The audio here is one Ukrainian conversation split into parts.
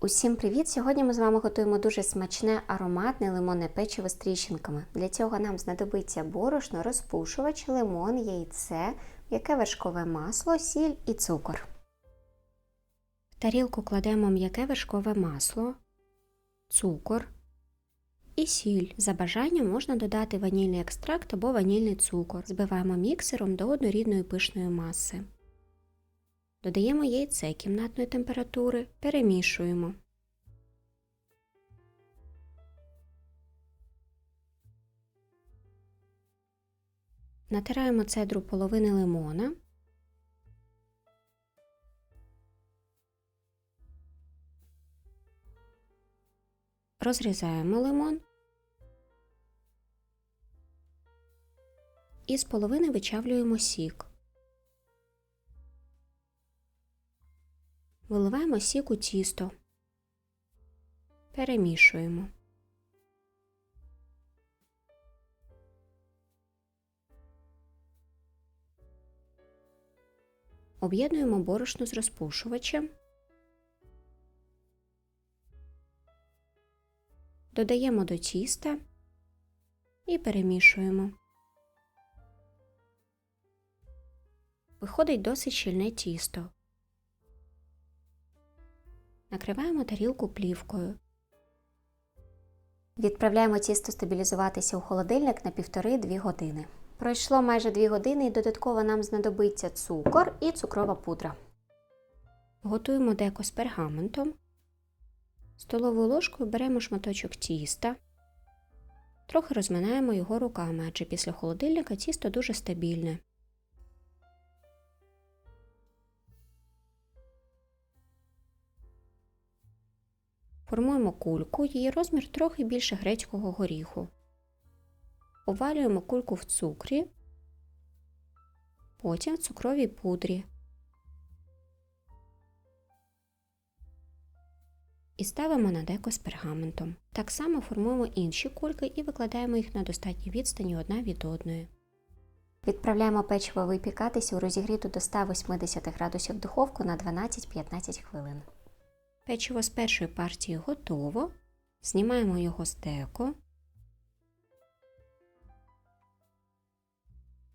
Усім привіт! Сьогодні ми з вами готуємо дуже смачне ароматне лимонне печиво з тріщинками. Для цього нам знадобиться борошно, розпушувач, лимон, яйце, м'яке вершкове масло, сіль і цукор. В тарілку кладемо м'яке вершкове масло, цукор і сіль. За бажанням можна додати ванільний екстракт або ванільний цукор. Збиваємо міксером до однорідної пишної маси. Додаємо яйце кімнатної температури, перемішуємо. Натираємо цедру половини лимона. Розрізаємо лимон. І з половини вичавлюємо сік. Виливаємо сік у тісто. Перемішуємо. Об'єднуємо борошно з розпушувачем. Додаємо до тіста і перемішуємо. Виходить досить щільне тісто. Накриваємо тарілку плівкою. Відправляємо тісто стабілізуватися у холодильник на 1,5-2 години. Пройшло майже 2 години і додатково нам знадобиться цукор і цукрова пудра. Готуємо деко з пергаментом. Столовою ложкою беремо шматочок тіста. Трохи розминаємо його руками, адже після холодильника тісто дуже стабільне. Формуємо кульку, її розмір трохи більше грецького горіху. Овалюємо кульку в цукрі, потім в цукровій пудрі. І ставимо на деко з пергаментом. Так само формуємо інші кульки і викладаємо їх на достатній відстані одна від одної. Відправляємо печиво випікатися у розігріту до 180 градусів духовку на 12-15 хвилин. Печиво з першої партії готово. Знімаємо його з деко.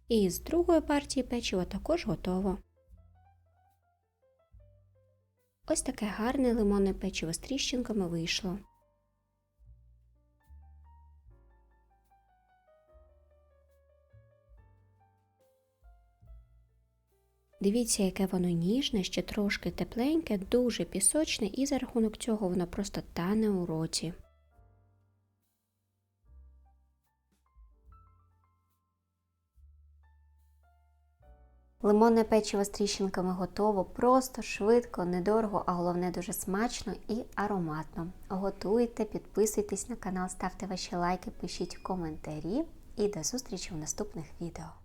І з другої партії печиво також готово. Ось таке гарне лимонне печиво з тріщинками вийшло. Дивіться, яке воно ніжне, ще трошки тепленьке, дуже пісочне, і за рахунок цього воно просто тане у роті. Лимонне печиво з тріщинками готово, просто, швидко, недорого, а головне дуже смачно і ароматно. Готуйте, підписуйтесь на канал, ставте ваші лайки, пишіть коментарі і до зустрічі в наступних відео.